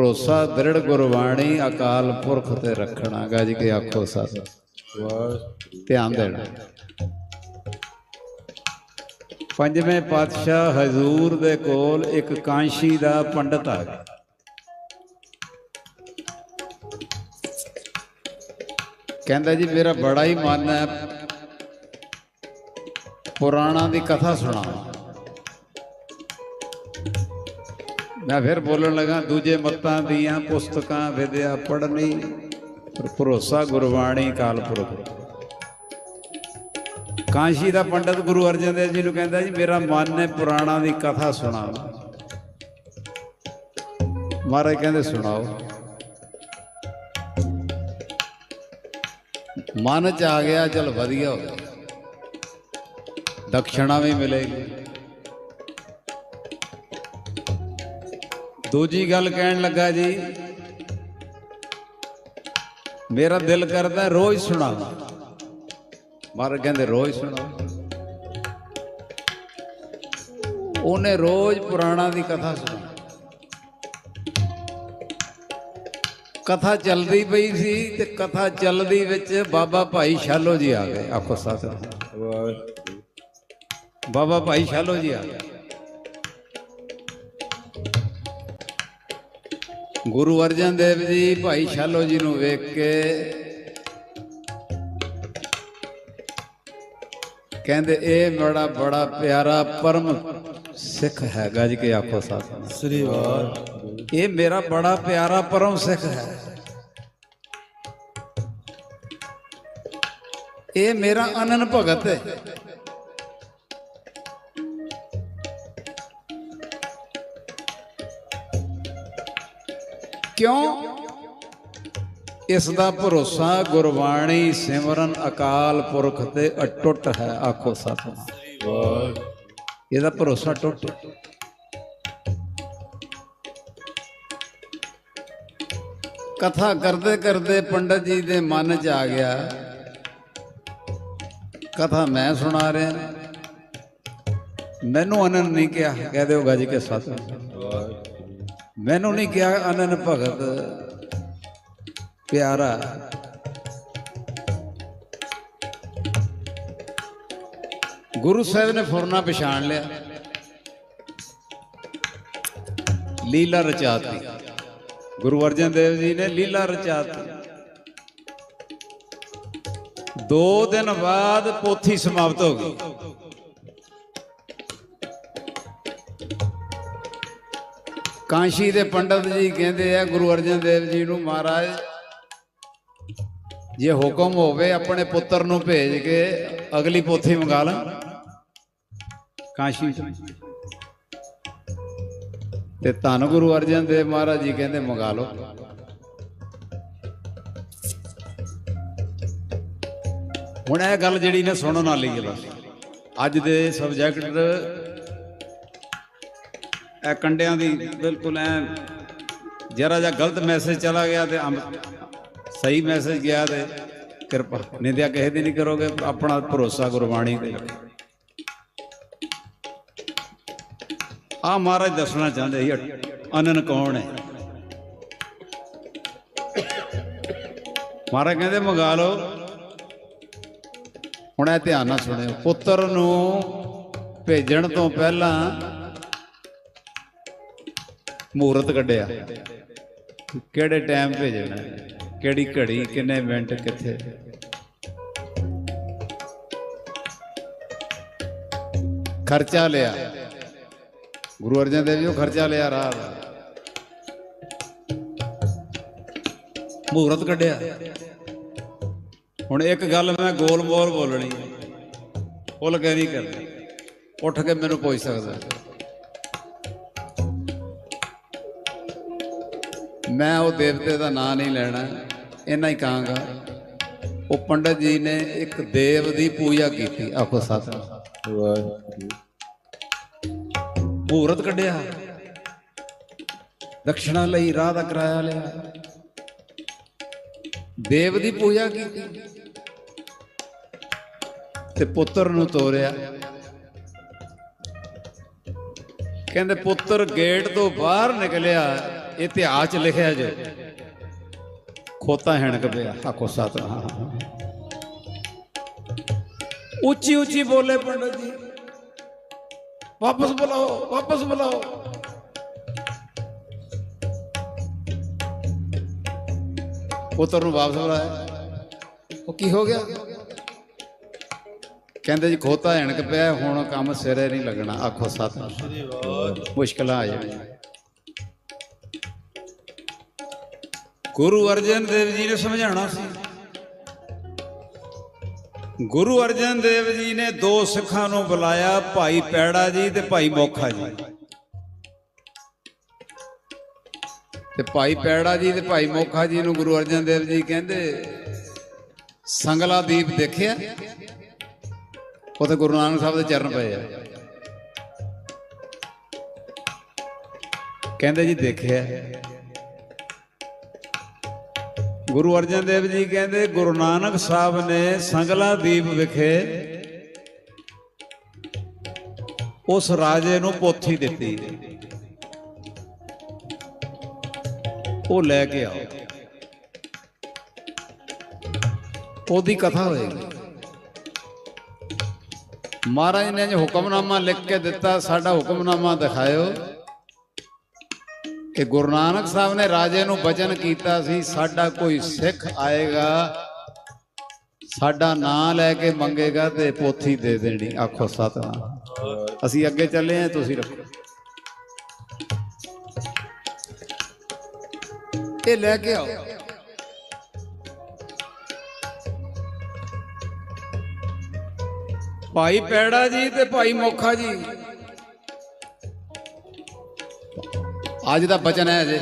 ਭਰੋਸਾ ਦ੍ਰਿੜ ਗੁਰਬਾਣੀ ਅਕਾਲ ਪੁਰਖ ਤੇ ਰੱਖਣਾ ਗੱਜ ਕੇ ਆਖੋ ਸਤ। ਧਿਆਨ ਦੇਣਾ। ਪੰਜਵੇਂ ਪਾਤਸ਼ਾਹ ਹਜ਼ੂਰ ਦੇ ਕੋਲ ਇੱਕ ਕਾਂਸ਼ੀ ਦਾ ਪੰਡਤ ਆ ਗਿਆ। ਕਹਿੰਦਾ ਜੀ, ਮੇਰਾ ਬੜਾ ਹੀ ਮਨ ਹੈ, ਪੁਰਾਣਾ ਦੀ ਕਥਾ ਸੁਣਾਵਾਂ। ਮੈਂ ਫਿਰ ਬੋਲਣ ਲੱਗਾ, ਦੂਜੇ ਮੱਤਾਂ ਦੀਆਂ ਪੁਸਤਕਾਂ ਵਿਦਿਆ ਪੜ੍ਹਨੀ, ਪਰ ਭਰੋਸਾ ਗੁਰਬਾਣੀ ਕਾਲ ਪੁਰਖ। ਕਾਂਸ਼ੀ ਦਾ ਪੰਡਤ ਗੁਰੂ ਅਰਜਨ ਦੇਵ ਜੀ ਨੂੰ ਕਹਿੰਦਾ ਜੀ, ਮੇਰਾ ਮਨ ਨੇ ਪੁਰਾਣਾ ਦੀ ਕਥਾ ਸੁਣਾ ਮਹਾਰਾਜ ਕਹਿੰਦੇ, ਸੁਣਾਓ। ਮਨ ਚ ਆ ਗਿਆ, ਚਲ ਵਧੀਆ ਹੋ ਗਿਆ। ਦਕਸ਼ਣਾ ਵੀ ਮਿਲੇਗੀ। ਦੂਜੀ ਗੱਲ ਕਹਿਣ ਲੱਗਾ ਜੀ ਮੇਰਾ ਦਿਲ ਕਰਦਾ ਰੋਜ਼ ਸੁਣਾਵਾਂ। ਮਹਾਰਾਜ ਕਹਿੰਦੇ ਰੋਜ਼ ਸੁਣਾਓ। ਉਹਨੇ ਰੋਜ਼ ਪੁਰਾਣਾ ਦੀ ਕਥਾ ਸੁਣੀ। ਕਥਾ ਚੱਲਦੀ ਪਈ ਸੀ ਤੇ ਕਥਾ ਚੱਲਦੀ ਵਿੱਚ ਬਾਬਾ ਭਾਈ ਸ਼ਾਲੋ ਜੀ ਆ ਗਏ। ਆਖੋ ਸਾਥ ਬਾਬਾ ਭਾਈ ਸ਼ਾਲੋ ਜੀ ਆ ਗਏ। ਗੁਰੂ ਅਰਜਨ ਦੇਵ ਜੀ ਭਾਈ ਸ਼ਾਲੋ ਜੀ ਨੂੰ ਵੇਖ ਕੇ ਕਹਿੰਦੇ ਇਹ ਬੜਾ ਬੜਾ ਪਿਆਰਾ ਪਰਮ ਸਿੱਖ ਹੈ ਗੱਜ ਕੇ ਆਖੋ ਸਾਥ ਸ੍ਰੀ ਵਾਹਿਗੁਰੂ। ਇਹ ਮੇਰਾ ਬੜਾ ਪਿਆਰਾ ਪਰਮ ਸਿੱਖ ਹੈ। ਇਹ ਮੇਰਾ ਅਨਨ ਭਗਤ ਹੈ। ਕਿਉਂ? ਇਸ ਦਾ ਭਰੋਸਾ ਗੁਰਬਾਣੀ ਸਿਮਰਨ ਅਕਾਲ ਪੁਰਖ ਤੇ ਅਟੁੱਟ ਹੈ, ਆਖੋ ਸਤਿ ਇਹਦਾ ਭਰੋਸਾ ਟੁੱਟ। ਕਥਾ ਕਰਦੇ ਕਰਦੇ ਪੰਡਤ ਜੀ ਦੇ ਮਨ 'ਚ ਆ ਗਿਆ। ਕਥਾ ਮੈਂ ਸੁਣਾ ਰਿਹਾ। ਮੈਨੂੰ ਅਨੰਦ ਨਹੀਂ ਕਿਹਾ। ਕਹਿ ਦਿਓ ਗੱਜ ਕੇ ਸਤ ਮੈਨੂੰ ਨਹੀਂ ਕਿਹਾ ਅਨਨ ਭਗਤ, ਪਿਆਰਾ। ਗੁਰੂ ਸਾਹਿਬ ਨੇ ਫੁਰਨਾ ਪਛਾਣ ਲਿਆ। ਲੀਲਾ ਰਚਾਤੀ। ਗੁਰੂ ਅਰਜਨ ਦੇਵ ਜੀ ਨੇ ਲੀਲਾ ਰਚਾਤੀ। ਦੋ ਦਿਨ ਬਾਅਦ ਪੋਥੀ ਸਮਾਪਤ ਹੋ ਗਈ। ਕਾਂਸ਼ੀ ਦੇ ਪੰਡਤ ਜੀ ਕਹਿੰਦੇ ਆ, ਗੁਰੂ ਅਰਜਨ ਦੇਵ ਜੀ ਨੂੰ ਮਹਾਰਾਜ, ਜੇ ਹੁਕਮ ਹੋਵੇ ਆਪਣੇ ਪੁੱਤਰ ਨੂੰ ਭੇਜ ਕੇ ਅਗਲੀ ਪੋਥੀ ਮੰਗਾ ਲਾਂ। ਕਾਂਸ਼ੀ ਤੇ। ਧੰਨ ਗੁਰੂ ਅਰਜਨ ਦੇਵ ਮਹਾਰਾਜ ਜੀ ਕਹਿੰਦੇ, ਮੰਗਾ ਲਓ। ਹੁਣ ਇਹ ਗੱਲ ਜਿਹੜੀ ਨੇ ਸੁਣਨ ਵਾਲੀ ਹੈ ਅੱਜ ਦੇ ਸਬਜੈਕਟ ਇਹ ਕੰਡਿਆਂ ਦੀ ਬਿਲਕੁਲ ਐ ਜਰਾ ਜਿਹਾ ਗਲਤ ਮੈਸੇਜ ਚਲਾ ਗਿਆ ਤੇ ਸਹੀ ਮੈਸੇਜ ਗਿਆ ਤੇ ਕਿਰਪਾ। ਨਿੰਦਿਆ ਕਿਸੇ ਦੀ ਨਹੀਂ ਕਰੋਗੇ, ਆਪਣਾ ਭਰੋਸਾ ਗੁਰਬਾਣੀ ਤੇ ਆ ਮਹਾਰਾਜ ਦੱਸਣਾ ਚਾਹੁੰਦੇ ਸੀ, ਅਨਨ ਕੌਣ ਹੈ? ਮਹਾਰਾਜ ਕਹਿੰਦੇ, ਮੰਗਾ ਲਓ। ਹੁਣ ਇਹ ਧਿਆਨ ਨਾਲ ਸੁਣਿਓ। ਪੁੱਤਰ ਨੂੰ ਭੇਜਣ ਤੋਂ ਪਹਿਲਾਂ ਮੂਰਤ ਕੱਢਿਆ। ਕਿਹੜੇ ਟਾਈਮ ਭੇਜਣਾ ਕਿਹੜੀ ਘੜੀ, ਕਿੰਨੇ ਮਿੰਟ ਕਿੱਥੇ? ਖਰਚਾ ਲਿਆ। ਗੁਰੂ ਅਰਜਨ ਦੇਵ ਜੀ ਉਹ ਖਰਚਾ ਲਿਆ ਰਾਹ ਦਾ ਮੂਰਤ ਕੱਢਿਆ। ਹੁਣ ਇੱਕ ਗੱਲ ਮੈਂ ਗੋਲ ਮੋਲ ਬੋਲਣੀ। ਹੈ। ਭੁੱਲ ਕੇ ਨਹੀਂ ਕਰਨੀ। ਉੱਠ ਕੇ ਮੈਨੂੰ ਪੁੱਛ ਸਕਦਾ। ਮੈਂ ਉਹ ਦੇਵਤੇ ਦਾ ਨਾਂ ਨਹੀਂ ਲੈਣਾ, ਇੰਨਾ ਹੀ ਕਹਾਂਗਾ। ਉਹ ਪੰਡਤ ਜੀ ਨੇ ਇੱਕ ਦੇਵ ਦੀ ਪੂਜਾ ਕੀਤੀ। ਆਖੋ ਸਤਿ ਵਾਹਿਗੁਰੂ ਮੂਰਤ ਕੱਢਿਆ। ਦਕਸ਼ਣਾ ਲਈ ਰਾਹ ਦਾ ਕਿਰਾਇਆ ਲਿਆ। ਦੇਵ ਦੀ ਪੂਜਾ ਕੀਤੀ। ਤੇ ਪੁੱਤਰ ਨੂੰ ਤੋਰਿਆ। ਕਹਿੰਦੇ ਪੁੱਤਰ ਗੇਟ ਤੋਂ ਬਾਹਰ ਨਿਕਲਿਆ। ਇਤਿਹਾਸ ਚ ਲਿਖਿਆ ਜੇ। ਖੋਤਾ ਹੈਣਕ ਪਿਆ। ਆਖੋ ਸਤਨਾਮ। ਉੱਚੀ ਉੱਚੀ ਬੋਲੇ ਪੰਡਤ ਜੀ। ਵਾਪਸ ਬੁਲਾਓ ਵਾਪਸ ਬੁਲਾਓ। ਪੁੱਤਰ ਨੂੰ ਵਾਪਸ ਬੁਲਾਇਆ। ਉਹ ਕੀ ਹੋ ਗਿਆ? ਕਹਿੰਦੇ ਜੀ, ਖੋਤਾ ਹੈਣਕ ਪਿਆ, ਹੁਣ ਕੰਮ ਸਿਰੇ ਨਹੀਂ ਲੱਗਣਾ। ਆਖੋ ਸਤਨਾਮ। ਮੁਸ਼ਕਲਾਂ ਆ ਜਾਣੀਆਂ। ਗੁਰੂ ਅਰਜਨ ਦੇਵ ਜੀ ਨੇ ਸਮਝਾਉਣਾ ਸੀ। ਗੁਰੂ ਅਰਜਨ ਦੇਵ ਜੀ ਨੇ ਦੋ ਸਿੱਖਾਂ ਨੂੰ ਬੁਲਾਇਆ, ਭਾਈ ਪੈੜਾ ਜੀ ਤੇ ਭਾਈ ਮੋਖਾ ਜੀ। ਤੇ ਭਾਈ ਪੈੜਾ ਜੀ ਤੇ ਭਾਈ ਮੋਖਾ ਜੀ ਨੂੰ ਗੁਰੂ ਅਰਜਨ ਦੇਵ ਜੀ ਕਹਿੰਦੇ, ਸੰਗਲਾ ਦੀਪ ਦੇਖਿਆ? ਉੱਥੇ ਗੁਰੂ ਨਾਨਕ ਸਾਹਿਬ ਦੇ ਚਰਨ ਪਏ ਆ। ਕਹਿੰਦੇ ਜੀ ਦੇਖਿਆ। ਗੁਰੂ ਅਰਜਨ ਦੇਵ ਜੀ ਕਹਿੰਦੇ, ਗੁਰੂ ਨਾਨਕ ਸਾਹਿਬ ਨੇ ਸੰਗਲਾ ਦੀਪ ਵਿਖੇ ਉਸ ਰਾਜੇ ਨੂੰ ਪੋਥੀ ਦਿੱਤੀ। ਉਹ ਲੈ ਕੇ ਆਓ। ਉਹਦੀ ਕਥਾ ਹੋਏਗੀ। ਮਹਾਰਾਜ ਨੇ ਹੁਕਮਨਾਮਾ ਲਿਖ ਕੇ ਦਿੱਤਾ, ਸਾਡਾ ਹੁਕਮਨਾਮਾ ਦਿਖਾਇਓ। ਕਿ ਗੁਰੂ ਨਾਨਕ ਸਾਹਿਬ ਨੇ ਰਾਜੇ ਨੂੰ ਵਚਨ ਕੀਤਾ ਸੀ, ਸਾਡਾ ਕੋਈ ਸਿੱਖ ਆਏਗਾ, ਸਾਡਾ ਨਾਂ ਲੈ ਕੇ ਮੰਗੇਗਾ ਤੇ ਪੋਥੀ ਦੇ ਦੇਣੀ। ਆਖੋ ਸਤਨਾਮ। ਅਸੀਂ ਅੱਗੇ ਚੱਲੇ ਆਂ ਤੁਸੀਂ ਰੱਖੋ। ਇਹ ਲੈ ਕੇ ਆਓ। ਭਾਈ ਪੈੜਾ ਜੀ ਤੇ ਭਾਈ ਮੋਖਾ ਜੀ। ਅੱਜ ਦਾ ਬਚਨ ਹੈ ਜੇ।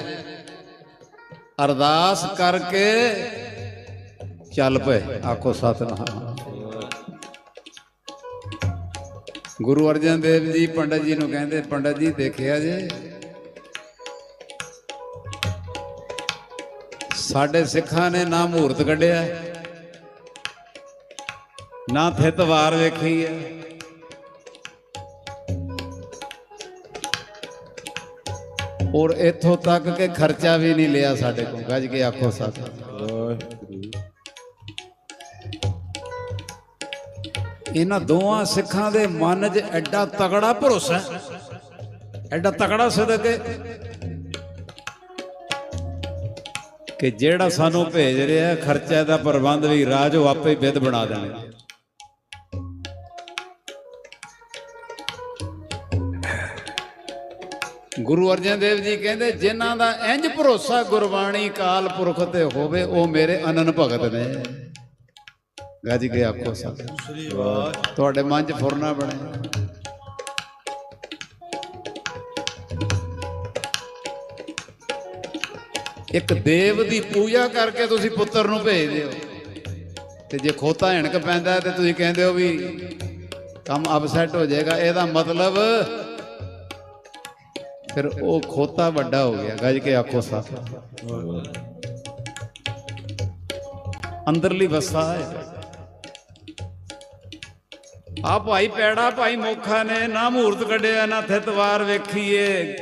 ਅਰਦਾਸ ਕਰਕੇ ਚੱਲ ਪਏ। ਆਖੋ ਸਤਨਾਮ। ਗੁਰੂ ਅਰਜਨ ਦੇਵ ਜੀ ਪੰਡਤ ਜੀ ਨੂੰ ਕਹਿੰਦੇ, ਪੰਡਤ ਜੀ ਦੇਖਿਆ ਜੇ? ਸਾਡੇ ਸਿੱਖਾਂ ਨੇ ਨਾ ਮਹੂਰਤ ਕੱਢਿਆ, ਨਾ ਥਿਤ ਵਾਰ ਵੇਖੀ ਹੈ। ਔਰ ਇੱਥੋਂ ਤੱਕ ਕਿ ਖਰਚਾ ਵੀ ਨਹੀਂ ਲਿਆ ਸਾਡੇ ਕੋਲ। ਗੱਜ ਕੇ ਆਖੋ ਸਤ। ਇਹਨਾਂ ਦੋਵਾਂ ਸਿੱਖਾਂ ਦੇ ਮਨ 'ਚ ਐਡਾ ਤਗੜਾ ਭਰੋਸਾ ਐਡਾ ਤਗੜਾ ਸਦਕ ਕਿ ਜਿਹੜਾ ਸਾਨੂੰ ਭੇਜ ਰਿਹਾ ਖਰਚੇ ਦਾ ਪ੍ਰਬੰਧ ਵੀ ਰਾਜ ਉਹ ਆਪੇ ਵਿਦ ਬਣਾ ਦੇਣਗੇ। ਗੁਰੂ ਅਰਜਨ ਦੇਵ ਜੀ ਕਹਿੰਦੇ, ਜਿਨ੍ਹਾਂ ਦਾ ਇੰਜ ਭਰੋਸਾ ਗੁਰਬਾਣੀ ਕਾਲ ਪੁਰਖ ਤੇ ਹੋਵੇ, ਉਹ ਮੇਰੇ ਅਨਨ ਭਗਤ ਨੇ। ਗੱਜ ਕੇ ਆਖੋ ਸਤ ਤੁਹਾਡੇ ਮਨ 'ਚ ਫੁਰਨਾ ਬਣੇ। ਇੱਕ ਦੇਵ ਦੀ ਪੂਜਾ ਕਰਕੇ ਤੁਸੀਂ ਪੁੱਤਰ ਨੂੰ ਭੇਜਦੇ ਹੋ ਤੇ ਜੇ ਖੋਤਾ ਹਿਣਕ ਪੈਂਦਾ ਤੇ ਤੁਸੀਂ ਕਹਿੰਦੇ ਹੋ ਵੀ ਕੰਮ ਅਪਸੈਟ ਹੋ ਜਾਏਗਾ। ਇਹਦਾ ਮਤਲਬ ਫਿਰ ਉਹ ਖੋਤਾ ਵੱਡਾ ਹੋ ਗਿਆ, ਗੱਜ ਕੇ ਆਖੋ ਸਤ ਅੰਦਰਲੀ ਵਸਾ ਹੈ। ਆ ਭਾਈ ਪੈੜਾ, ਭਾਈ ਮੋਖਾ ਨੇ ਨਾ ਮੂਰਤ ਕੱਢਿਆ, ਨਾ ਥਿਤਵਾਰ ਵੇਖੀਏ।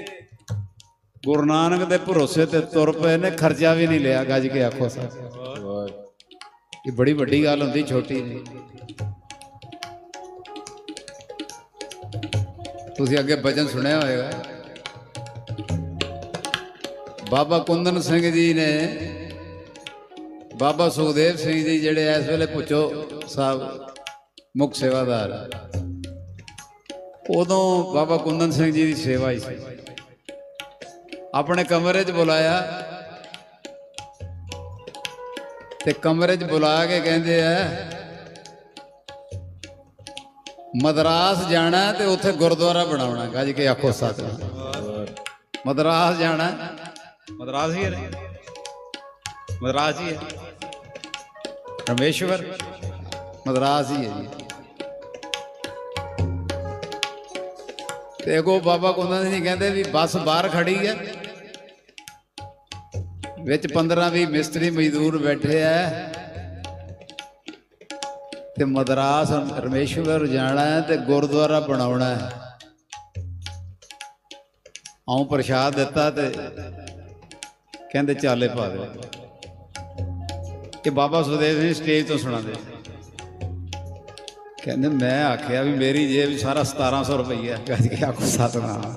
ਗੁਰੂ ਨਾਨਕ ਦੇ ਭਰੋਸੇ ਤੇ ਤੁਰ ਪਏ ਨੇ, ਖਰਚਾ ਵੀ ਨਹੀਂ ਲਿਆ, ਗੱਜ ਕੇ ਆਖੋ ਸਾ। ਇਹ ਬੜੀ ਵੱਡੀ ਗੱਲ ਹੁੰਦੀ, ਛੋਟੀ ਨਹੀਂ ਤੁਸੀਂ ਅੱਗੇ ਭਜਨ ਸੁਣਿਆ ਹੋਵੇਗਾ ਬਾਬਾ ਕੁੰਦਨ ਸਿੰਘ ਜੀ ਨੇ, ਬਾਬਾ ਸੁਖਦੇਵ ਸਿੰਘ ਜੀ ਜਿਹੜੇ ਇਸ ਵੇਲੇ ਪੁੱਛੋ ਸਾਹਿਬ, ਮੁੱਖ ਸੇਵਾਦਾਰ। ਉਦੋਂ ਬਾਬਾ ਕੁੰਦਨ ਸਿੰਘ ਜੀ ਦੀ ਸੇਵਾ ਹੀ ਸੀ। ਆਪਣੇ ਕਮਰੇ 'ਚ ਬੁਲਾਇਆ ਤੇ ਕਮਰੇ 'ਚ ਬੁਲਾ ਕੇ ਕਹਿੰਦੇ ਆ, ਮਦਰਾਸ ਜਾਣਾ ਤੇ ਉੱਥੇ ਗੁਰਦੁਆਰਾ ਬਣਾਉਣਾ, ਗੱਜ ਕੇ ਆਖੋ ਸੱਚ ਮਦਰਾਸ ਜਾਣਾ। ਮਦਰਾਸ ਹੀ ਹੈ ਮਦਰਾਸ ਹੀ ਹੈ ਰਮੇਸ਼ਵਰ ਮਦਰਾਸ ਹੀ ਹੈ ਜੀ ਤੇ ਅਗੋ ਬਾਬਾ ਕੁੰਦਨ ਜੀ ਕਹਿੰਦੇ ਵੀ ਬੱਸ ਬਾਹਰ ਖੜੀ ਹੈ ਵਿੱਚ 15 20 ਮਿਸਤਰੀ ਮਜ਼ਦੂਰ ਬੈਠੇ ਆ ਤੇ ਮਦਰਾਸ ਰਮੇਸ਼ਵਰ ਜਾਣਾ ਹੈ ਤੇ ਗੁਰਦੁਆਰਾ ਬਣਾਉਣਾ ਹੈ ਆਉਂ ਪ੍ਰਸ਼ਾਦ ਦਿੱਤਾ ਤੇ ਕਹਿੰਦੇ ਚਾਲੇ ਪਾ ਦੇ ਇਹ ਬਾਬਾ ਸੁਦੇਵ ਸਿੰਘ ਸਟੇਜ ਤੋਂ ਸੁਣਾਉਂਦੇ ਕਹਿੰਦੇ ਮੈਂ ਆਖਿਆ ਵੀ ਮੇਰੀ ਜੇਬ 'ਚ ਸਾਰਾ 1700 ਰੁਪਈਆ ਗੱਜ ਕੇ ਆਖੋ ਸਤਨਾਮ।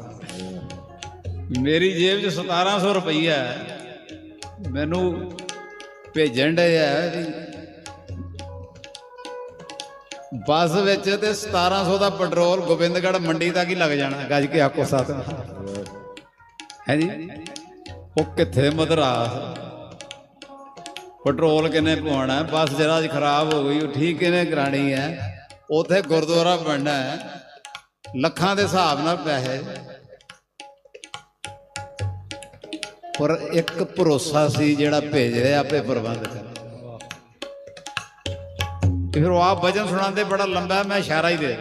ਮੇਰੀ ਜੇਬ 'ਚ 1700 ਰੁਪਈਆ ਮੈਨੂੰ ਭੇਜਣ ਦੇ ਆ ਵੀ ਬੱਸ ਵਿੱਚ ਤੇ 1700 ਦਾ ਪੈਟਰੋਲ ਗੋਬਿੰਦਗੜ੍ਹ ਮੰਡੀ ਤੱਕ ਹੀ ਲੱਗ ਜਾਣਾ। ਗੱਜ ਕੇ ਆਖੋ ਸਤਨਾਮ। ਹੈ ਜੀ? ਉਹ ਕਿੱਥੇ ਮਦਰਾਸ? ਪੈਟਰੋਲ ਕਿੰਨੇ ਪਵਾਉਣਾ ਹੈ? ਬੱਸ ਜਰਾ ਅੱਜ ਖਰਾਬ ਹੋ ਗਈ ਉਹ ਠੀਕ ਕਿਨੇ ਕਰਾਣੀ ਹੈ? ਉਥੇ ਗੁਰਦੁਆਰਾ ਬਣਨਾ ਹੈ। ਲੱਖਾਂ ਦੇ ਹਿਸਾਬ ਨਾਲ ਪੈਸੇ। ਪਰ ਇੱਕ ਭਰੋਸਾ ਸੀ ਜਿਹੜਾ ਭੇਜ ਰਿਹਾ ਆਪੇ ਪ੍ਰਬੰਧ ਕਰ। ਤੇ ਫਿਰ ਉਹ ਆਪ ਵਚਨ ਸੁਣਾਉਂਦੇ ਬੜਾ ਲੰਬਾ, ਮੈਂ ਇਸ਼ਾਰਾ ਹੀ ਦੇ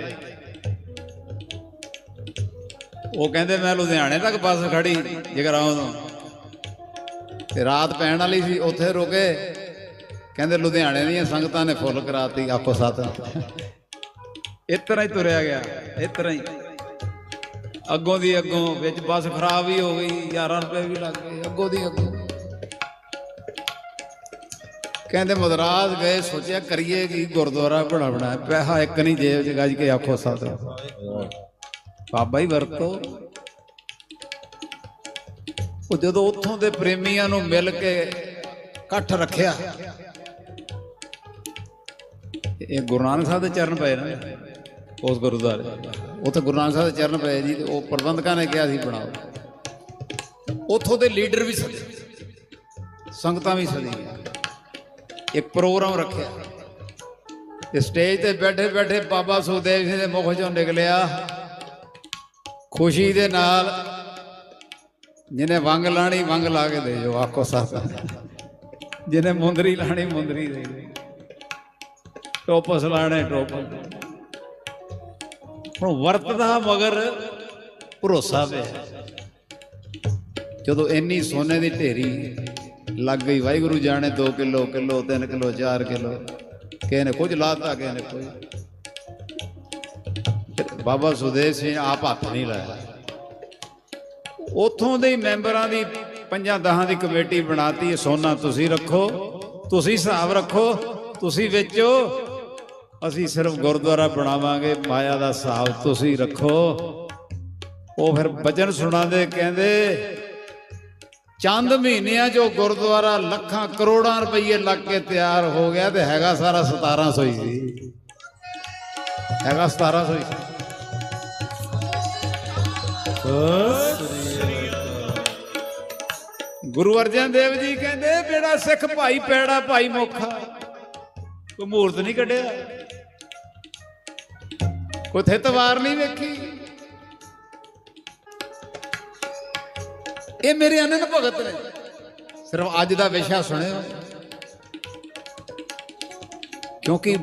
ਉਹ ਕਹਿੰਦੇ ਮੈਂ ਲੁਧਿਆਣੇ ਤੱਕ ਬੱਸ ਖੜੀ ਜਗਰਾਉਂ ਤੋਂ। ਤੇ ਰਾਤ ਪੈਣ ਵਾਲੀ ਸੀ ਉੱਥੇ ਰੁਕੇ ਕਹਿੰਦੇ ਲੁਧਿਆਣੇ ਦੀਆਂ ਸੰਗਤਾਂ ਨੇ ਫੁੱਲ ਕਰਾਤੀ ਆਖੋ ਸਤ। ਇਸ ਤਰ੍ਹਾਂ ਹੀ ਤੁਰਿਆ ਗਿਆ ਇਸ ਤਰ੍ਹਾਂ ਹੀ। ਅੱਗੋਂ ਦੀ ਅੱਗੋਂ ਵਿੱਚ ਬੱਸ ਖਰਾਬ ਵੀ ਹੋ ਗਈ 11 ਰੁਪਏ ਵੀ ਲੱਗ ਗਏ ਅੱਗੋਂ ਦੀ ਅੱਗੋਂ। ਕਹਿੰਦੇ ਮਦਰਾਸ ਗਏ ਸੋਚਿਆ ਕਰੀਏ ਕੀ ਗੁਰਦੁਆਰਾ ਬਣਾਉਣਾ ਹੈ ਪੈਸਾ ਇੱਕ ਨਹੀਂ ਜੇਬ 'ਚ ਗੱਜ ਕੇ ਆਖੋ ਸਤ। ਬਾਬਾ ਹੀ ਵਰਤੋ। ਉਹ ਜਦੋਂ ਉੱਥੋਂ ਦੇ ਪ੍ਰੇਮੀਆਂ ਨੂੰ ਮਿਲ ਕੇ ਇਕੱਠ ਰੱਖਿਆ, ਇਹ ਗੁਰੂ ਨਾਨਕ ਸਾਹਿਬ ਦੇ ਚਰਨ ਪਏ ਨਾ ਉਸ ਗੁਰਦੁਆਰੇ। ਉੱਥੇ ਗੁਰੂ ਨਾਨਕ ਸਾਹਿਬ ਦੇ ਚਰਨ ਪਏ ਜੀ ਤੇ ਉਹ ਪ੍ਰਬੰਧਕਾਂ ਨੇ ਕਿਹਾ ਸੀ ਬਣਾਓ। ਉੱਥੋਂ ਦੇ ਲੀਡਰ ਵੀ ਸਦੇ, ਸੰਗਤਾਂ ਵੀ ਸਦੀਆਂ। ਇੱਕ ਪ੍ਰੋਗਰਾਮ ਰੱਖਿਆ। ਤੇ ਸਟੇਜ ਤੇ ਬੈਠੇ ਬੈਠੇ ਬਾਬਾ ਸੁਖਦੇਵ ਜੀ ਦੇ ਮੁਖ ਚੋਂ ਨਿਕਲਿਆ। ਖੁਸ਼ੀ ਦੇ ਨਾਲ ਜਿਹਨੇ ਵੰਗ ਲਾਣੀ, ਵੰਗ ਲਾ ਕੇ ਦੇ ਜੋ ਆਖੋ ਸਾਥ। ਜਿਹਨੇ ਮੁੰਦਰੀ ਲਾਣੀ, ਮੁੰਦਰੀ ਦੇ ਟੋਪਸ ਲਾਣੇ, ਟੋਪਸ। ਹੁਣ ਵਰਤਦਾ ਮਗਰ ਭਰੋਸਾ ਪਿਆ। ਜਦੋਂ ਇੰਨੀ ਸੋਨੇ ਦੀ ਢੇਰੀ ਲੱਗ ਗਈ, ਵਾਹਿਗੁਰੂ ਜਾਣੇ 2 ਕਿਲੋ ਕਿਲੋ 3 ਕਿਲੋ 4 ਕਿਲੋ। ਕਿਸੇ ਨੇ ਕੁਝ ਲਾਤਾ, ਕਿਸੇ ਨੇ ਕੁਝ ਬਾਬਾ ਸੁਦੇਵ ਸਿੰਘ ਆਪ ਹੱਥ ਨਹੀਂ ਲਾਇਆ। ਉਥੋਂ ਦੇ ਮੈਂਬਰਾਂ ਦੀ ਪੰਜਾਂ ਦਹਾਂ ਦੀ ਕਮੇਟੀ ਬਣਾਤੀ, ਸੋਨਾ ਤੁਸੀਂ ਰੱਖੋ, ਤੁਸੀਂ ਹਿਸਾਬ ਰੱਖੋ, ਤੁਸੀਂ ਵੇਚੋ। ਅਸੀਂ ਸਿਰਫ ਗੁਰਦੁਆਰਾ ਬਣਾਵਾਂਗੇ, ਮਾਇਆ ਦਾ ਹਿਸਾਬ ਤੁਸੀਂ ਰੱਖੋ। ਉਹ ਫਿਰ ਬਚਨ ਸੁਣਾਉਂਦੇ, ਕਹਿੰਦੇ, ਚੰਦ ਮਹੀਨਿਆਂ ਜੋ ਗੁਰਦੁਆਰਾ ਲੱਖਾਂ ਕਰੋੜਾਂ ਰੁਪਏ ਲੱਗ ਕੇ ਤਿਆਰ ਹੋ ਗਿਆ ਤੇ ਹੈਗਾ ਸਾਰਾ 1700 ਹੀ ਸੀ। ਹੈਗਾ 1700 ਹੀ ਸੀ। ਗੁਰੂ ਅਰਜਨ ਦੇਵ ਜੀ ਕਹਿੰਦੇ ਜਿਹੜਾ ਸਿੱਖ ਭਾਈ ਪੈੜਾ ਭਾਈ ਮੋਖਾ। ਕੋਈ ਮੂਰਤ ਨਹੀਂ ਕੱਢਿਆ। ਕੋਈ ਥਿਤਵਾਰ ਨਹੀਂ ਵੇਖੀ। ਇਹ ਮੇਰੇ ਅਨੰਦ ਭਗਤ ਨੇ। ਸਿਰਫ ਅੱਜ ਦਾ ਵਿਸ਼ਾ ਸੁਣਿਓ। ਕਿਉਂਕਿ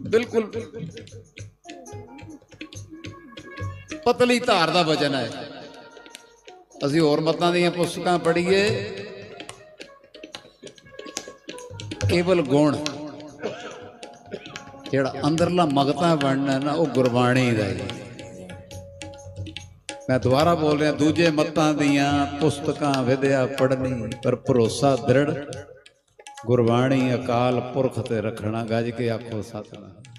ਬਿਲਕੁਲ ਪਤਲੀ ਧਾਰ ਦਾ ਵਚਨ ਹੈ। ਅਸੀਂ ਹੋਰ ਮਤਾਂ ਦੀਆਂ ਪੁਸਤਕਾਂ ਪੜ੍ਹੀਏ। ਕੇਵਲ ਗੁਣ। ਜਿਹੜਾ ਅੰਦਰਲਾ ਮਗਤਾ ਬਣਨਾ ਨਾ, ਉਹ ਗੁਰਬਾਣੀ ਦਾ ਹੀ। ਮੈਂ ਦੁਬਾਰਾ ਬੋਲ ਰਿਹਾ, ਦੂਜੇ ਮਤਾਂ ਦੀਆਂ ਪੁਸਤਕਾਂ ਵਿਦਿਆ ਪੜ੍ਹਨੀ, ਪਰ ਭਰੋਸਾ ਦ੍ਰਿੜ। ਗੁਰਬਾਣੀ ਅਕਾਲ ਪੁਰਖ ਤੇ ਰੱਖਣਾ, ਗੱਜ ਕੇ ਆਖੋ ਸਤਨਾਮ।